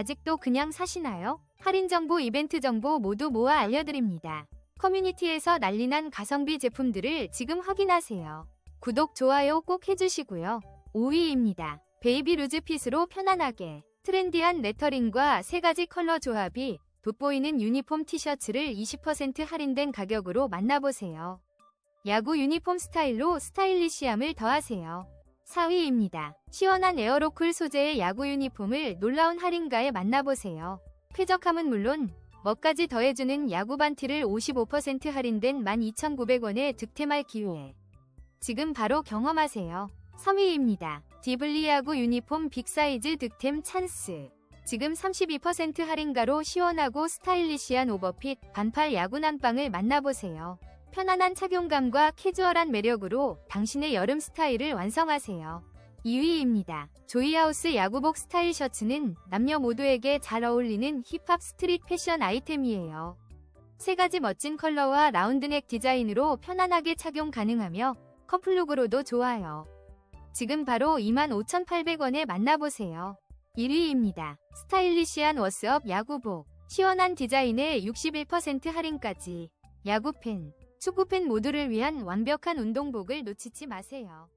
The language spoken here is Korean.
아직도 그냥 사시나요? 할인 정보, 이벤트 정보 모두 모아 알려드립니다. 커뮤니티에서 난리난 가성비 제품들을 지금 확인하세요. 구독, 좋아요 꼭 해주시고요. 5위입니다. 베이비 루즈 핏으로 편안하게 트렌디한 레터링과 세 가지 컬러 조합이 돋보이는 유니폼 티셔츠를 20% 할인된 가격으로 만나보세요. 야구 유니폼 스타일로 스타일리시함을 더하세요. 4위입니다. 시원한 에어로쿨 소재의 야구 유니폼을 놀라운 할인가에 만나보세요. 쾌적함은 물론 멋까지 더해주는 야구 반티를 55% 할인된 12,900원에 득템할 기회. 지금 바로 경험하세요. 3위입니다. 디블리 야구 유니폼 빅사이즈 득템 찬스. 지금 32% 할인가로 시원하고 스타일리시한 오버핏 반팔 야구 난방을 만나보세요. 편안한 착용감과 캐주얼한 매력으로 당신의 여름 스타일을 완성하세요. 2위입니다. 조이하우스 야구복 스타일 셔츠는 남녀 모두에게 잘 어울리는 힙합 스트릿 패션 아이템이에요. 세 가지 멋진 컬러와 라운드넥 디자인으로 편안하게 착용 가능하며 커플룩으로도 좋아요. 지금 바로 25,800원에 만나보세요. 1위입니다. 스타일리시한 워스업 야구복. 시원한 디자인에 61% 할인까지. 야구팬, 축구팬 모두를 위한 완벽한 운동복을 놓치지 마세요.